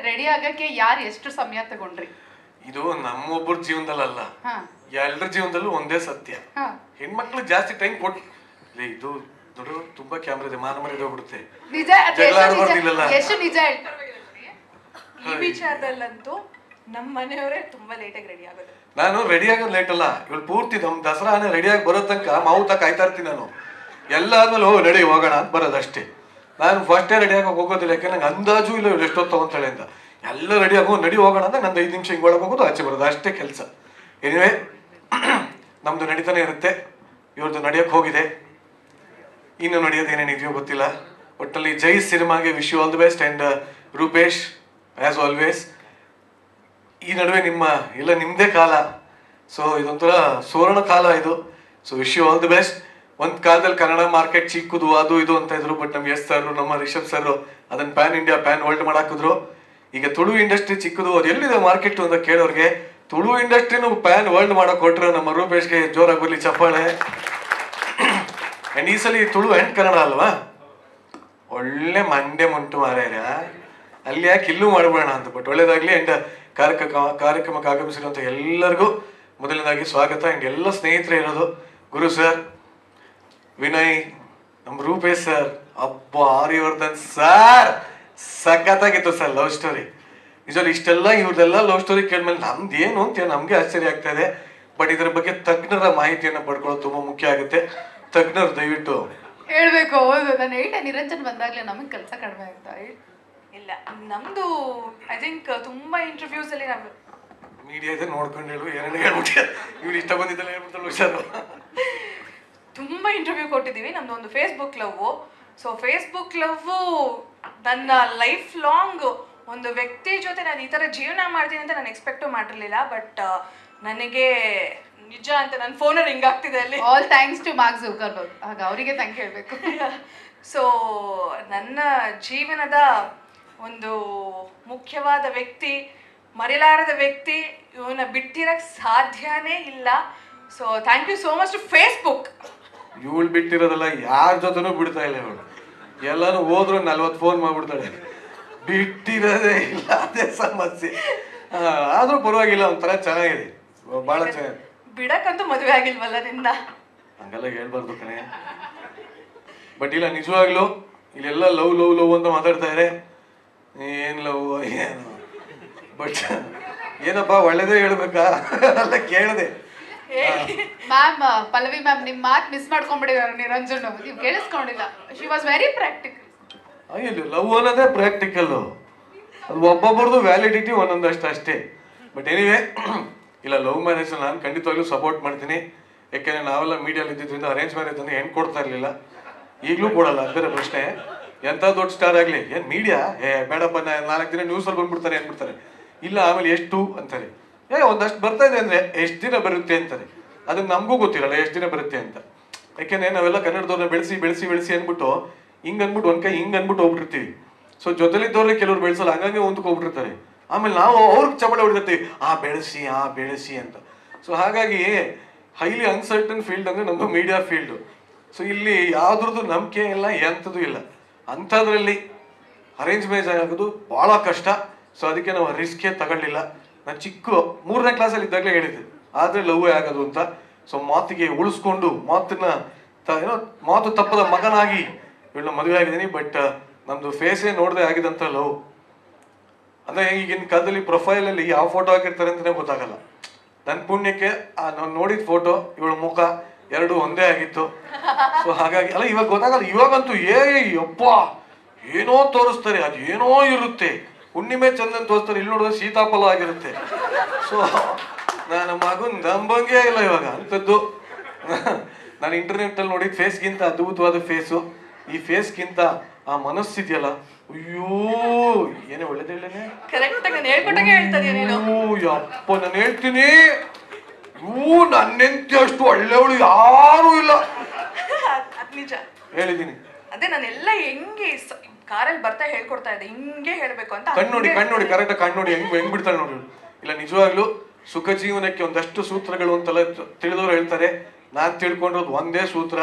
Ready ಆಗಕ್ಕೆ ಯಾರು ಎಷ್ಟು ಸಮಯ ತಗೊಂಡ್ರಿ? ಇದು ನಮ್ಮೊಬ್ಬರ ಜೀವನದಲ್ಲ ಹಾ. ಎಲ್ಲರ ಜೀವನದಲ್ಲೂ ಒಂದೇ ಸತ್ಯ. ಹೆಣ್ಮಕ್ಳು ಜಾಸ್ತಿ ಟೈಮ್ ಕೊಟ್ ಇದು ನೋಡು ತುಂಬಾ ಕ್ಯಾಮ್ರಾ ಇದೆ ಮಾನ ಮನೆ ಹೋಗ್ಬಿಡುತ್ತೆ. ಎಷ್ಟು ನಿಜ ಈ ವಿಚಾರದಲ್ಲಂತೂ ನಮ್ಮ ಮನೆಯವರೇ ತುಂಬಾ ಲೇಟಾಗಿ ರೆಡಿ ಆಗೋದು. ನಾನು ರೆಡಿ ಆಗೋದು ಲೇಟ್ ಅಲ್ಲ. ಇವಳು ಪೂರ್ತಿ ನಮ್ ದಸರಾನೇ ರೆಡಿ ಆಗಿ ಬರೋ ತನಕ ಮಾವು ತ ಕಾಯ್ತಾ ಇರ್ತೀನಿ ನಾನು. ಎಲ್ಲ ಆದ್ಮೇಲೆ ಹೋಗಿ ನಡಿ ಹೋಗೋಣ ಅಂತ ಬರೋದಷ್ಟೇ. ನಾನು ಫಸ್ಟೇ ರೆಡಿ ಆಗೋಕೆ ಹೋಗೋದಿಲ್ಲ ಯಾಕೆ ನಂಗೆ ಅಂದಾಜು ಇಲ್ಲ ಎಷ್ಟೊತ್ತು ತಗೊಂತಾಳೆ ಅಂತ. ಎಲ್ಲ ರೆಡಿ ಆಗೋ ನಡಿ ಹೋಗೋಣ ಅಂತ ನಂದು ಐದು ನಿಮಿಷ ಹಿಂಗೆ ಒಳಗೆ ಹೋಗೋದು, ಆಚೆ ಬರೋದು, ಅಷ್ಟೇ ಕೆಲಸ. ಎನಿವೆ ನಮ್ದು ನಡೀತಾನೆ ಇರುತ್ತೆ. ಇವ್ರದ್ದು ನಡೆಯಕ್ಕೆ ಹೋಗಿದೆ. ಇನ್ನು ನಡೆಯೋದು ಏನೇನಿದೆಯೋ ಗೊತ್ತಿಲ್ಲ. ಒಟ್ಟಲ್ಲಿ ಜೈ ಸಿನಿಮಾಗೆ wish you all the best and Rupesh as always ಈ ನಡುವೆ ನಿಮ್ಮ, ಇಲ್ಲ ನಿಮ್ಮದೇ ಕಾಲ. ಸೊ ಇದೊಂಥರ ಸುವರ್ಣ ಕಾಲ ಇದು. So wish you all the best ಒಂದು ಕಾಲದಲ್ಲಿ ಕನ್ನಡ ಮಾರ್ಕೆಟ್ ಚಿಕ್ಕದು, ಅದು, ಇದು ಅಂತ ಇದ್ರು ಬಟ್ ನಮ್ ಎಸ್ ಸರ್ ನಮ್ಮ ರಿಷಬ್ ಸರ್ ಅದನ್ನ ಪ್ಯಾನ್ ಇಂಡಿಯಾ ಪ್ಯಾನ್ ವರ್ಲ್ಡ್ ಮಾಡಾಕಿದ್ರು. ಈಗ ತುಳು ಇಂಡಸ್ಟ್ರಿ ಚಿಕ್ಕದು, ಅದು ಎಲ್ಲಿದೆ ಮಾರ್ಕೆಟ್ ಅಂತ ಕೇಳೋರ್ಗೆ, ತುಳು ಇಂಡಸ್ಟ್ರಿನೂ ಪ್ಯಾನ್ ವರ್ಲ್ಡ್ ಮಾಡಕ್ ಕೊಟ್ರೆ ನಮ್ಮ ರೂಪೇಶ್ಗೆ ಜೋರಾಗಿ ಬರ್ಲಿ ಚಪ್ಪಾಳೆ. ಅಂಡ್ ಈ ಸಲ ತುಳು ಹೆಂಡ್ ಕನ್ನಡ ಅಲ್ವಾ? ಒಳ್ಳೆ ಮಂಡೆ ಮುಂಟು ಮಾರಾಯ ಅಲ್ಲಿ ಯಾಕೆ ಇಲ್ಲೂ ಮಾಡಬೇಡ ಅಂತ ಬಟ್ ಒಳ್ಳೇದಾಗ್ಲಿ ಅಂಡ್ ಕಾರ್ಯಕ್ರಮ ಕಾರ್ಯಕ್ರಮಕ್ಕೆ ಆಗಮಿಸಿರುವಂತ ಎಲ್ಲರಿಗೂ ಮೊದಲನೇದಾಗಿ ಸ್ವಾಗತ. ಅಂಡ್ ಎಲ್ಲ ಸ್ನೇಹಿತರೆ ಇರೋದು ಗುರು ಸರ್ ವಿನಯ್ ನಮ್ಮ ರೂಪೇಶ್ ಸರ್. ಅಪ್ಪ ಆರ್ಯವರ್ಧನ್ ಸರ್. ಸಖತ್ತಾಗಿತ್ತು ಸರ್ ಲವ್ ಸ್ಟೋರಿ ನಿಜವಾಗ ಇಷ್ಟೆಲ್ಲ ಇವ್ರದೆಲ್ಲ ಲವ್ ಸ್ಟೋರಿ ಕೇಳಿದ್ಮೇಲೆ ನಮ್ದು ಏನು ಅಂತ ನಮ್ಗೆ ಆಶ್ಚರ್ಯ ಆಗ್ತಾ ಇದೆ. ಬಟ್ ಇದ್ರ ಬಗ್ಗೆ ತಜ್ಞರ ಮಾಹಿತಿಯನ್ನು ಪಡ್ಕೊಳ್ಳೋದು ತುಂಬಾ ಮುಖ್ಯ ಆಗುತ್ತೆ. ತಜ್ಞರು ದಯವಿಟ್ಟು. ಹೇಳ್ಬೇಕು ಹೌದು. ನಾನು ಹೇಳ್ದೆ ನಿರಂಜನ್ ಬಂದಾಗ್ಲೇ ನಮಗೆ ಕೆಲಸ ಕಡಿಮೆ ಆಗ್ತಾ ಇಲ್ಲ ನಮ್ದು ಐ ಥಿಂಕ್ ತುಂಬಾ ಇಂಟರ್ವ್ಯೂಸ್ ಅಲ್ಲಿ ನಾವು ಮೀಡಿಯಾ ಇದೆ ನೋಡ್ಕೊಂಡು ಹೇಳು ಏನೇನು ಹೇಳ್ಬಿಟ್ಟು. ಇವ್ರು ಇಷ್ಟ ಬಂದಿದ್ದಲ್ಲ ಹೇಳ್ಬಿಡ್ತಾಳೆ ಹುಷಾರು. ತುಂಬಾ ಇಂಟರ್ವ್ಯೂ ಕೊಟ್ಟಿದ್ದೀವಿ. ನಮ್ದು ಒಂದು Facebook love so Facebook love ನನ್ನ ಲೈಫ್ ಲಾಂಗ್ ಒಂದು ವ್ಯಕ್ತಿ ಜೊತೆ ನಾನು ಈ ಥರ ಜೀವನ ಮಾಡ್ತೀನಿ ಅಂತ ನಾನು ಎಕ್ಸ್ಪೆಕ್ಟು ಮಾಡಿರಲಿಲ್ಲ. ಬಟ್ ನನಗೆ ನಿಜ ಅಂತ ನನ್ನ ಫೋನಲ್ಲಿ ಹಿಂಗಾಗ್ತಿದೆ ಅಲ್ಲಿ. All thanks to Mark Zuckerberg ಆಗ ಅವರಿಗೆ ಥ್ಯಾಂಕ್ ಹೇಳಬೇಕು. ಸೊ ನನ್ನ ಜೀವನದ ಒಂದು ಮುಖ್ಯವಾದ ವ್ಯಕ್ತಿ ಮರೆಯಲಾರದ ವ್ಯಕ್ತಿ ಇವನ್ನ ಬಿಟ್ಟಿರಕ್ಕೆ ಸಾಧ್ಯನೇ ಇಲ್ಲ. So thank you so much to Facebook ಇವಳು ಬಿಟ್ಟಿರೋದಲ್ಲ ಯಾರ ಜೊತೆನೂ ಬಿಡ್ತಾ ಇಲ್ಲ ಇವಳು. ಎಲ್ಲಾನು ಹೋದ್ರು ನಲ್ವತ್ತು ಫೋನ್ ಮಾಡ್ಬಿಡ್ತಾಳೆ. ಬಿಟ್ಟಿರೋದೇ ಇಲ್ಲ ಅದೇ ಸಮಸ್ಯೆ. ಆದ್ರೂ ಪರವಾಗಿಲ್ಲ ಒಂಥರ ಚೆನ್ನಾಗಿದೆ. ಬಹಳ ಚೆನ್ನಾಗಿ ಬಿಡಕ್ಕಂತೂ ಮದುವೆ ಆಗಿಲ್ವಲ್ಲ ನಿಂದ ಹಂಗೆಲ್ಲ ಹೇಳ್ಬಾರ್ದು ಕಣೆ. ಬಟ್ ಇಲ್ಲ ನಿಜವಾಗ್ಲೂ ಇಲ್ಲೆಲ್ಲ ಲವ್ ಲವ್ ಲವ್ ಅಂತ ಮಾತಾಡ್ತಾ ಮಾತಾಡ್ತಾರೆ ಏನ್ ಲವ್ ಏನು? ಬಟ್ ಏನಪ್ಪ ಒಳ್ಳೇದೇ ಹೇಳ್ಬೇಕಾ? ಅಲ್ಲ ಕೇಳಿದೆ. ಮ್ಯಾಮ್ ಪಲ್ಲವಿ ಮ್ಯಾಮ್ ನಿಮ್ಮ ಮಾತು ಮಿಸ್ ಮಾಡ್ಕೊಂಡ್ಬಿಟ್ಟಿದ್ದಾರೆ ನಿರಂಜನ್ ನೀವು ಕೇಳಿಸ್ಕೊಂಡಿಲ್ಲ. ಶಿ ವಾಸ್ ವೆರಿ ಪ್ರಾಕ್ಟಿಕಲ್ ಅಯ್ಯಲ್ಲ ಲವ್ ಅನ್ನೋದೇ ಪ್ರಾಕ್ಟಿಕಲ್ ಅದು ಒಬ್ಬೊಬ್ಬರದು ವ್ಯಾಲಿಡಿಟಿ ಒಂದೊಂದಷ್ಟು ಅಷ್ಟೇ. ಬಟ್ ಎನಿವೆ ಇಲ್ಲ ಲವ್ ಮ್ಯಾರೇಜ್ ನಾನು ಖಂಡಿತವಾಗ್ಲೂ ಸಪೋರ್ಟ್ ಮಾಡ್ತೀನಿ. ಯಾಕೆಂದ್ರೆ ನಾವೆಲ್ಲ ಮೀಡಿಯಲ್ಲಿ ಇದ್ದಿದ್ದರಿಂದ ಅರೇಂಜ್ ಮ್ಯಾರೇಜ್ ಅಂದ್ರೆ ಹೆಣ್ಣು ಕೊಡ್ತಾ ಇರಲಿಲ್ಲ. ಈಗಲೂ ಕೊಡಲ್ಲ ಅದರ ಪ್ರಶ್ನೆ. ಎಂಥ ದೊಡ್ಡ ಸ್ಟಾರ್ ಆಗಲಿ? ಏನು ಮೀಡಿಯಾ ಏ, ಬೇಡಪ್ಪ ನಾಲ್ಕು ದಿನ ನ್ಯೂಸಲ್ಲಿ ಬಂದ್ಬಿಡ್ತಾರೆ ಅಂದ್ಬಿಡ್ತಾರೆ ಇಲ್ಲ, ಆಮೇಲೆ ಎಷ್ಟು? ಅಂತಾರೆ. ಏ, ಒಂದಷ್ಟು ಬರ್ತಾ ಇದೆ ಅಂದರೆ ಎಷ್ಟು ದಿನ ಬರುತ್ತೆ ಅಂತಾರೆ ಅದು ನಮಗೂ ಗೊತ್ತಿರಲ್ಲ ಎಷ್ಟು ದಿನ ಬರುತ್ತೆ ಅಂತ. ಯಾಕೆಂದ್ರೆ ನಾವೆಲ್ಲ ಕನ್ನಡದವ್ರನ್ನ ಬೆಳೆಸಿ ಬೆಳೆಸಿ ಬೆಳೆಸಿ ಅಂದ್ಬಿಟ್ಟು ಹಿಂಗೆ ಅಂದ್ಬಿಟ್ಟು ಒಂದು ಕೈ ಹಿಂಗೆ ಅಂದ್ಬಿಟ್ಟು ಹೋಗ್ಬಿಟ್ಟಿರ್ತೀವಿ. ಸೊ ಜೊತೆಲಿದ್ದವ್ರನ್ನ ಕೆಲವ್ರು ಬೆಳೆಸಲ್ಲ, ಹಂಗಂಗೆ ಒಂದಕ್ಕೆ ಹೋಗ್ಬಿಟ್ಟಿರ್ತಾರೆ. ಆಮೇಲೆ ನಾವು ಅವ್ರಿಗೆ ಚಪಳ ಹೊಡಿದಿರ್ತೀವಿ, ಆ, ಬೆಳೆಸಿ ಆ, ಬೆಳೆಸಿ ಅಂತ. ಸೊ ಹಾಗಾಗಿ ಹೈಲಿ ಅನ್ಸರ್ಟನ್ ಫೀಲ್ಡ್ ಅಂದ್ರೆ ನಮ್ಮದು ಮೀಡಿಯಾ ಫೀಲ್ಡ್ ಸೊ ಇಲ್ಲಿ ಯಾವ್ದ್ರದ್ದು ನಂಬಿಕೆ ಇಲ್ಲ, ಎಂಥದ್ದು ಇಲ್ಲ. ಅಂಥದ್ರಲ್ಲಿ ಅರೇಂಜ್ ಮ್ಯಾರೇಜ್ ಆಗೋದು ಭಾಳ ಕಷ್ಟ. ಸೊ ಅದಕ್ಕೆ ನಾವು ರಿಸ್ಕೇ ತಗೊಳ್ಳಿಲ್ಲ. ನಾನು ಚಿಕ್ಕ ಮೂರನೇ ಕ್ಲಾಸಲ್ಲಿ ಇದ್ದಾಗಲೇ ಹೇಳಿದ್ದೆ. ಆದರೆ ಲವ್ ಆಗೋದು ಅಂತ. ಸೊ ಮಾತಿಗೆ ಉಳಿಸ್ಕೊಂಡು ಮಾತನ್ನ ಏನೋ ಮಾತು ತಪ್ಪದ ಮಗನಾಗಿ ಇವಳನ್ನ ಮದುವೆ ಆಗಿದ್ದೀನಿ ಬಟ್ ನಮ್ದು ಫೇಸೇ ನೋಡದೆ ಆಗಿದಂತ ಲವ್. ಅಂದ್ರೆ ಈಗಿನ ಕಾಲದಲ್ಲಿ ಪ್ರೊಫೈಲ್ ಅಲ್ಲಿ ಯಾವ ಫೋಟೋ ಹಾಕಿರ್ತಾರೆ ಅಂತಾನೆ ಗೊತ್ತಾಗಲ್ಲ. ನನ್ನ ಪುಣ್ಯಕ್ಕೆ ನಾನು ನೋಡಿದ ಫೋಟೋ ಇವಳ ಮುಖ ಎರಡು ಒಂದೇ ಆಗಿತ್ತು. ಸೊ ಹಾಗಾಗಿ, ಅಲ್ಲ ಇವಾಗ ಗೊತ್ತಾಗಲ್ಲ, ಇವಾಗಂತೂ ಏ, ಯಪ್ಪ, ಏನೋ ತೋರಿಸ್ತಾರೆ ಅದು ಏನೋ ಇರುತ್ತೆ. ಹುಣ್ಣಿಮೆ ಚಂದನ್ ತೋರಿಸ್ತಾರೆ ಇಲ್ಲಿ ನೋಡಿದ್ರೆ ಸೀತಾಫಲ ಆಗಿರುತ್ತೆ. ಸೊ ನನ್ನ ಮಗನ್ ನಂಬಂಗೆ ಇಲ್ಲ ಇವಾಗ ಅಂಥದ್ದು. ನಾನು ಇಂಟರ್ನೆಟ್ ಅಲ್ಲಿ ನೋಡಿದ ಫೇಸ್ಗಿಂತ ಅದ್ಭುತವಾದ ಫೇಸು ಈ ಫೇಸ್ಗಿಂತ ಆ ಮನಸ್ಸಿದೆಯಲ್ಲ ಅಯ್ಯೋ ಏನೇ ಒಳ್ಳೇದು ಹೇಳೇನೆ ಕರೆಕ್ಟ್ ಆಗಿ ನಾನು ಹೇಳ್ತೀನಿ. ಇವು ನನ್ನೆಂತಿ ಅಷ್ಟು ಒಳ್ಳೆಯವಳು ಯಾರು ಇಲ್ಲ. ಹೇಳಿದ್ದೀನಿ. ಅದೇ ನಾನೆಲ್ಲ ಹೆಂಗೆ ಕಾರಲ್ಲಿ ಬರ್ತಾ ಹೇಳ್ಕೊಡ್ತಾ ಇದ್ದೆ ಹಿಂಗೆ ಹೇಳ್ಬೇಕು ಅಂತ ಕಣ್ಣು ನೋಡಿ ಕಣ್ಣು ನೋಡಿ ಕರೆಕ್ಟ್ ಕಣ್ಣು ನೋಡಿ ಹೆಂಗ್ ಹೆಂಗ್ ಬಿಡ್ತಾಳೆ ನೋಡಿ. ಇಲ್ಲ ನಿಜವಾಗ್ಲೂ ಸುಖ ಜೀವನಕ್ಕೆ ಒಂದಷ್ಟು ಸೂತ್ರಗಳು ಅಂತೆಲ್ಲ ತಿಳಿದವರು ಹೇಳ್ತಾರೆ. ನಾನ್ ತಿಳ್ಕೊಂಡಿರೋದು ಒಂದೇ ಸೂತ್ರ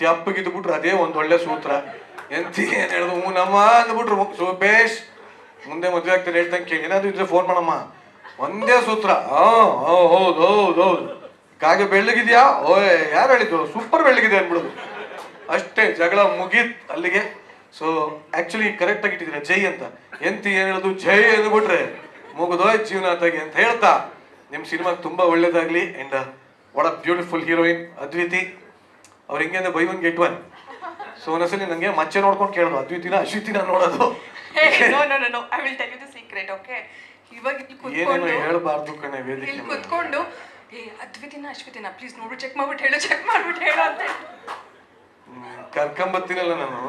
ತೆಪ್ಪಗಿದ್ದು ಬಿಟ್ರೆ ಅದೇ ಒಂದ್ ಒಳ್ಳೆ ಸೂತ್ರ. ಎಂತ ಏನ್ ಹೇಳುದು ಹ್ಞೂ ನಮ್ಮ ಅಂದ್ಬಿಟ್ರು ಸುಬೇಶ್ ಮುಂದೆ ಮದುವೆ ಆಗ್ತಾರೆ ಹೇಳ್ದಂಗೆ ಕೇಳಿ. ಏನಾದ್ರು ಇದ್ರೆ ಫೋನ್ ಮಾಡಮ್ಮ. ಒಂದೇ ಸೂತ್ರ. ಹಾ ಹಾ, ಹೌದು ಹೌದು ಹೌದು. ಕಾಗೆ ಬೆಳ್ಳಗಿದ್ಯಾ? ಓಯ್ ಯಾರು ಹೇಳಿದ್ರು ಸೂಪರ್ ಬೆಳ್ಳಗಿದೆ ಅನ್ಬಿಡುದು ಅಷ್ಟೇ ಜಗಳ ಮುಗೀತ್ ಅಲ್ಲಿಗೆ. ಸೊ ಆಕ್ಚುಲಿ ಕರೆಕ್ಟ್ ಆಗಿ ಇಟ್ಟಿದ್ರೆ ಜೈ ಅಂತ. ಎಂತಿ ಏನ್ ಹೇಳೋದು? ಜೈ ಅಂದ್ಬಿಟ್ರೆ ಮುಗುದೋಯ್ ಜೀವನ ತಗಿ ಅಂತ ಹೇಳ್ತಾ. ನಿಮ್ ಸಿನಿಮಾ ತುಂಬಾ ಒಳ್ಳೇದಾಗ್ಲಿ and what a beautiful heroine Adviti ಅವ್ರು ಹಿಂಗೆ ಅಂದ್ರೆ buy one get one. So ಒಂದ್ಸಲಿ ನಂಗೆ ಮಚ್ಚೆ ನೋಡ್ಕೊಂಡು ಕೇಳೋದು. ಅದ್ವಿತಿನ ಅಶ್ವಿತಿನ ನೋಡೋದು. ಏನೇನೋ ಹೇಳ್ಬಾರ್ದು ಕಣೆ ವೇದಿಕೆ. ಕುತ್ಕೊಂಡು ಏ ಅದ್ವಿತಿನ ಅಶ್ವಿತಿನ ಪ್ಲೀಸ್ ನೋಡ್ಬಿಟ್ಟು ಚೆಕ್ ಮಾಡ್ಬಿಟ್ಟು ಹೇಳು ಚೆಕ್ ಮಾಡ್ಬಿಟ್ಟು ಹೇಳು ಅಂತ. ಕರ್ಕೊಂಬತ್ತೀನಲ್ಲ ನಾನು.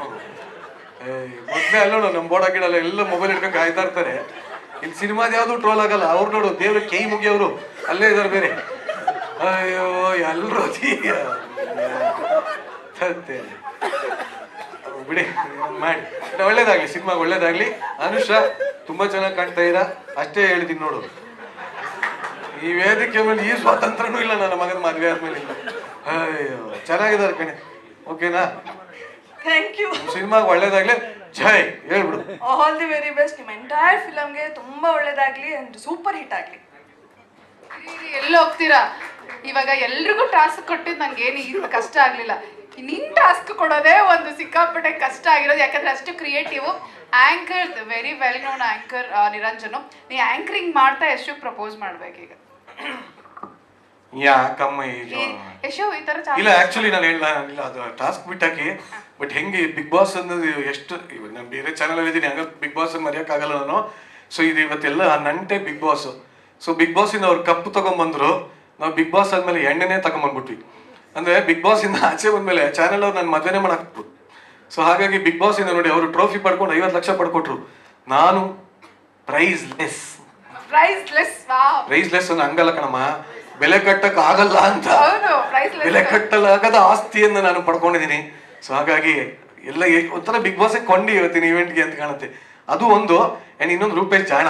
ಮೊದ್ಲೇ ಅಲ್ಲ ನೋಡು ನಮ್ಮ ಬೋಡ ಗಿಡ ಎಲ್ಲ ಮೊಬೈಲ್ ಇಟ್ಕೊಂಡು ಕಾಯ್ತಾ ಇರ್ತಾರೆ. ಇಲ್ಲಿ ಸಿನಿಮಾದ ಯಾವ್ದು ಟ್ರೋಲ್ ಆಗಲ್ಲ, ಅವ್ರು ನೋಡು, ದೇವ್ರ ಕೈ ಮುಗಿಯವರು ಅಲ್ಲೇ ಇದಾರೆ ಬೇರೆ. ಅಯ್ಯೋ ಎಲ್ಲರೂ ಬಿಡಿ, ಮಾಡಿ. ಒಳ್ಳೇದಾಗ್ಲಿ ಸಿನಿಮಾ ಒಳ್ಳೇದಾಗ್ಲಿ. ಅನುಷಾ, ತುಂಬಾ ಚೆನ್ನಾಗಿ ಕಾಣ್ತಾ ಇದ್ದ ಅಷ್ಟೇ ಹೇಳ್ತೀನಿ ನೋಡು. ಈ ವೇದಿಕೆ ಮೇಲೆ ಈ ಸ್ವಾತಂತ್ರ್ಯನೂ ಇಲ್ಲ, ನನ್ನ ಮಗನ ಮದುವೆ ಆದ್ಮೇಲೆ. ಅಯ್ಯೋ, ಚೆನ್ನಾಗಿದ್ದಾರೆ ಕಣೆ. ಓಕೆನಾ? ಥ್ಯಾಂಕ್ ಯು ಸಿನಿಮಾ ಒಳ್ಳೇದಾಗ್ಲಿ ಜೈ ಹೇಳ್ಬಿಡು. ಆಲ್ ದಿ ವೆರಿ ಬೆಸ್ಟ್ ನಿಮ್ಮ ಎಂಟೈರ್ ಫಿಲಮ್ಗೆ ತುಂಬಾ ಒಳ್ಳೇದಾಗ್ಲಿ ಅಂಡ್ ಸೂಪರ್ ಹಿಟ್ ಆಗ್ಲಿ. ಎಲ್ಲಿ ಹೋಗ್ತೀರಾ? ಇವಾಗ ಎಲ್ರಿಗೂ ಟಾಸ್ಕ್ ಕೊಟ್ಟಿದ್ದು ನಂಗೆ ಏನು ಇದು ಕಷ್ಟ ಆಗ್ಲಿಲ್ಲ. ನಿನ್ ಟಾಸ್ಕ್ ಕೊಡೋದೇ ಒಂದು ಸಿಕ್ಕಾಪಟ್ಟೆ ಕಷ್ಟ ಆಗಿರೋದು. ಯಾಕಂದ್ರೆ ಅಷ್ಟು creative anchor very well known anchor Niranjan. ನೀ ಆಂಕರಿಂಗ್ ಮಾಡ್ತಾ ಎಷ್ಟು ಪ್ರಪೋಸ್ ಮಾಡ್ಬೇಕೀಗ? ಯಾಕಮ್ಮ ಯಶು ಈ ತರ ಇಲ್ಲ ಆಕ್ಚುಲಿ ನಾನು ಹೇಳ ಇಲ್ಲ ಅದು ಟಾಸ್ಕ್ ಬಿಟ್ಟಾಕಿ ಬಟ್ ಹೆಂಗೆ ಬಿಗ್ ಬಾಸ್ ಅನ್ನೋದು ಎಷ್ಟು ಇವಾಗ ನಾನು ಬೇರೆ ಚಾನಲ್ ಇದ್ದೀನಿ ಹಂಗ ಬಿಗ್ ಬಾಸ್ ಮರೆಯೋಕ್ಕಾಗಲ್ಲ ನಾನು. ಸೊ ಇದು ಇವತ್ತೆಲ್ಲ ನಂಟೆ Bigg Boss so Bigg Boss ಇಂದ ಅವ್ರು ಕಪ್ಪು ತಗೊಂಡ್ಬಂದ್ರು ನಾವು ಬಿಗ್ ಬಾಸ್ ಆದ್ಮೇಲೆ ಎಣ್ಣೆನೇ ತಗೊಂಡ್ಬಂದ್ಬಿಟ್ವಿ ಅಂದ್ರೆ ಬಿಗ್ ಬಾಸ್ ಇಂದ ಆಚೆ ಬಂದ್ಮೇಲೆ ಚಾನೆಲ್ ಅವ್ರು ನಾನು ಮದುವೆನೇ ಮಾಡಾಕ್ಬಿಟ್ರು. ಸೊ ಹಾಗಾಗಿ ಬಿಗ್ ಬಾಸ್ ಇಂದ ನೋಡಿ ಅವರು ಟ್ರೋಫಿ ಪಡ್ಕೊಂಡು ಐವತ್ತು ಲಕ್ಷ ಪಡ್ಕೊಟ್ರು. ನಾನು priceless priceless priceless ಅಂದ್ರೆ ಹಂಗಲ್ಲ ಕಣಮ್ಮ. ಬೆಲೆ ಕಟ್ಟಕ್ ಆಗಲ್ಲ ಅಂತ. ಬೆಲೆ ಕಟ್ಟಲಾಗದ ಆಸ್ತಿಯನ್ನು ನಾನು ಪಡ್ಕೊಂಡಿದ್ದೀನಿ. ಸೊ ಹಾಗಾಗಿ ಎಲ್ಲ ಒಂಥರ ಬಿಗ್ ಬಾಸ್ ಕೊಂಡಿ ಇವತ್ತಿನ ಇವೆಂಟ್ಗೆ ಅಂತ ಕಾಣುತ್ತೆ. ಅದು ಒಂದು ಅಂಡ್ ಇನ್ನೊಂದು ರೂಪೇಶ್ ಜಾಣ.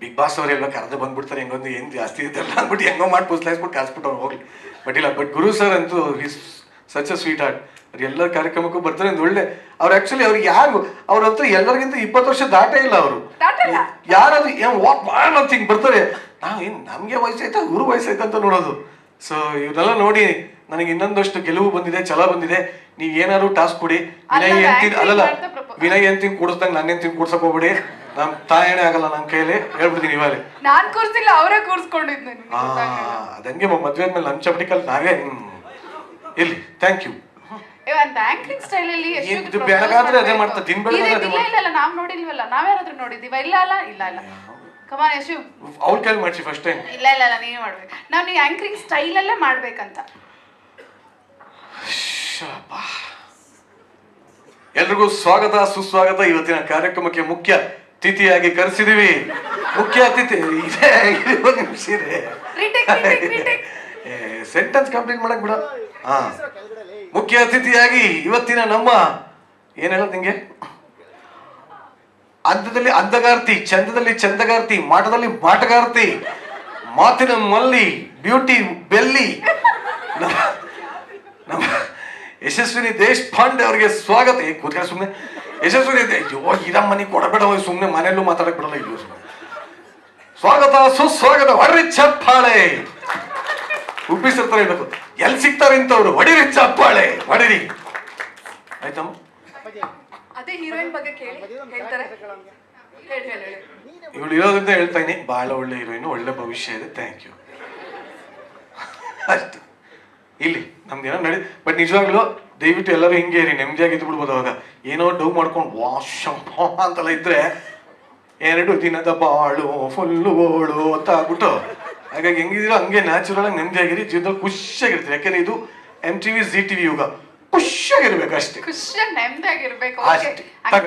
ಬಿಗ್ ಬಾಸ್ ಅವರೆಲ್ಲ ಕರೆದು ಬಂದ್ಬಿಡ್ತಾರೆ ಹೆಂಗೊಂದು ಏನು ಜಾಸ್ತಿ ಇದೆಲ್ಲ ಅಂದ್ಬಿಟ್ಟು ಹೆಂಗೋ ಮಾಡಿ ಪುಸ್ಲಾಯಿಸ್ಬಿಟ್ಟು ಕಾಸ್ಬಿಟ್ಟು ಅವ್ರು ಹೋಗ್ಲಿ. ಬಟ್ ಇಲ್ಲ ಬಟ್ ಗುರು ಸರ್ ಅಂತೂ his such a sweet heart ಅವ್ರು ಎಲ್ಲ ಕಾರ್ಯಕ್ರಮಕ್ಕೂ ಬರ್ತಾರೆ ಒಂದು ಒಳ್ಳೆ ಅವ್ರು ಆಕ್ಚುಲಿ ಅವ್ರಿಗೆ ಯಾರು ಅವ್ರ ಹತ್ರ ಎಲ್ಲರಿಗಿಂತ ಇಪ್ಪತ್ತು ವರ್ಷ ದಾಟೇ ಇಲ್ಲ ಅವರು. ಯಾರಾದ್ರು ಏನ್ ವಾಕ್ ಅಂತ ಹಿಂಗ್ ಬರ್ತಾರೆ. ನಾವು ಏನ್ ನಮಗೆ ವಯಸ್ಸಾಯ್ತಾ ಗುರು ವಯಸ್ಸಾಯ್ತಾ ಅಂತ ನೋಡೋದು. ಸೊ ಇವನ್ನೆಲ್ಲ ನೋಡಿ ನನಗೆ ಇನ್ನೊಂದಷ್ಟು ಗೆಲುವು ಬಂದಿದೆ ಛಲ ಬಂದಿದೆ. ನೀವ್ ಏನಾದ್ರು ಟಾಸ್ಕ್ ಕೊಡಿ. ವಿನಯ್ ಎಂತಿನ್ ಅಲ್ಲಲ್ಲ ವಿನಯ್ ಎಂತಿನ್ ಕೂಡಿಸ್ದಂಗೆ ನನ್ನ ಎಂತಿನ ಕೂಡ್ಸಕ್ ಹೋಗ್ಬಿಡಿ. ನಮ್ ತಾಯಣೆ ಆಗಲ್ಲ ನನ್ನ ಕೈಯಲ್ಲಿ. ಹೇಳ್ಬಿಡ್ತೀನಿ ಇವಾಗ ನಾನು ಕೂರಿಸಿಲ್ಲ ಅವರೇ ಕೂರ್ಸ್ಕೊಂಡಿದ್ದು ಅದಂಗೆ ಮದ್ವೆ ಆದ್ಮೇಲೆ ನನ್ ಚಪಟಿಕಲ್ ನಾವೇ ಇರ್ಲಿ thank you banking anchoring style ಅಲ್ಲಿ ಇದು ಬೆಳಗಾದ್ರೆ ಅದೇ ಮಾಡ್ಬೇಕು? ಮಾಡ್ತಾ, ದಿನ ಬೆಳಗಾದ್ರೆ ಅದೇ ಇಲ್ಲ ಇಲ್ಲ ನಾವ್ ನೋಡಿಲ್ವಲ್ಲ ನಾವ್ಯಾರಾದ್ರೂ ನೋಡಿದೀವ ಇಲ್ಲ ಅಲ್ಲ ಇಲ್ಲ ಇಲ್ಲ. Come on Yashu. ಅವ್ರ ಕೈಲಿ ಮಾಡ್ಸಿ ಫಸ್ಟ್ ಟೈಮ್ ಇಲ್ಲ ಇಲ್ಲ ಇಲ್ಲ ನೀವೇ ಮಾಡ್ಬೇಕು. ನಾವು ನೀವು ಆಂಕರಿಂಗ್ ಸ್ಟೈಲ್ ಅಲ್ಲೇ ಮಾಡ್ಬೇಕಂತ. ಎಲ್ರಿಗೂ ಸ್ವಾಗತ ಸುಸ್ವಾಗತ. ಇವತ್ತಿನ ಕಾರ್ಯಕ್ರಮಕ್ಕೆ ಮುಖ್ಯ ಅತಿಥಿಯಾಗಿ ಕರೆಸಿದೀವಿ. ಮುಖ್ಯ ಅತಿಥಿ ಇದೆ ಒಂದ್ ನಿಮಿಷ ಇದೆ. ಸೆಂಟೆನ್ಸ್ ಕಂಪ್ಲೀಟ್ ಮಾಡಕ್ ಬಿಡ. ಮುಖ್ಯ ಅತಿಥಿಯಾಗಿ ಇವತ್ತಿನ ನಮ್ಮ, ಏನ್ ಹೇಳೋದು ನಿಂಗೆ? ಅಂದದಲ್ಲಿ ಅಂದಗಾರ್ತಿ ಚಂದದಲ್ಲಿ ಚಂದಗಾರ್ತಿ, ಮಾಟದಲ್ಲಿ ಮಾಟಗಾರ್ತಿ, ಮಾತಿನ ಮಲ್ಲಿ ಬ್ಯೂಟಿ ಬೆಲ್ಲಿ. ನಮ್ಮ- ಯಶಸ್ವಿನಿ ಯಶಸ್ವಿನಿ ದೇಶಪಾಂಡೆ ಅವರಿಗೆ ಸ್ವಾಗತ. ಏ ಸುಮ್ಮನೆ ಯಶಸ್ವಿನಿ ಅಯ್ಯೋ ಇದ ಮನೆ ಕೊಡಬೇಡ ಸುಮ್ಮನೆ ಮನೆಯಲ್ಲೂ ಮಾತಾಡಕ್ ಬಿಡಲ್ಲ ಇಲ್ಲೂ ಸುಮ್ಮನೆ ಸ್ವಾಗತ, ಸುಸ್ವಾಗತ ಹೊಡ್ರಿ ಚಪ್ಪಾಳೆ ಉಪ್ಪಿಸಿರ್ತಾರೆ ಇರಬೇಕು ಎಲ್ಲಿ ಸಿಗ್ತಾರೆ ಇಂಥವ್ರು? ಹೊಡಿರಿ ಚಪ್ಪಾಳೆ ಹೊಡಿರಿ. ಆಯ್ತಮ್ಮ ಅದೇ ಹೀರೋಯಿನ್ ಬಗ್ಗೆ ಕೇಳಿ ಹೇಳ್ತಾರೆ. ಹೇಳಿ ಹೇಳಿ ಹೇಳಿ. ಇವಳು ಇರೋದ್ರಿಂದ ಹೇಳ್ತಾ ಇದೀನಿ ಬಹಳ ಒಳ್ಳೆ ಹೀರೋಯಿನ್ ಒಳ್ಳೆ ಭವಿಷ್ಯ ಇದೆ. ಥ್ಯಾಂಕ್ ಯು ಅಷ್ಟೇ. ಇಲ್ಲಿ ನಮ್ದು ಏನೋ ನಡಿ ಬಟ್ ನಿಜವಾಗ್ಲೂ ದಯವಿಟ್ಟು ಎಲ್ಲರೂ ಹಿಂಗೆ ರೀ ನೆಮ್ಮದಿಯಾಗಿ ಇದ್ದು ಬಿಡ್ಬೋದು ಅವಾಗ. ಏನೋ ಡೌ ಮಾಡ್ಕೊಂಡು ವಾಶ್ ಅಂತೆಲ್ಲ ಇದ್ರೆ ಎರಡು ದಿನದ ಬಾಳು ಫುಲ್ಲು ಓಳು ಅಂತ ಆಗ್ಬಿಟ್ಟು ಹಾಗಾಗಿ ಹೆಂಗಿದ್ದೀರೋ ಹಂಗೆ ನ್ಯಾಚುರಲ್ ಆಗಿ ನೆಮ್ಮದಿಯಾಗಿರಿ ಜೀವನದಲ್ಲಿ ಖುಷಿಯಾಗಿರ್ತೀರಿ. ಯಾಕೆಂದ್ರೆ ಇದು M T V G T V ಯುಗ. ಖುಷಿಯಾಗಿರ್ಬೇಕು ಅಷ್ಟೇ. ಖುಷಿಯಾಗಿ ನೆಮ್ಮದಿಯಾಗಿರ್ಬೇಕು. ಅಷ್ಟೇ.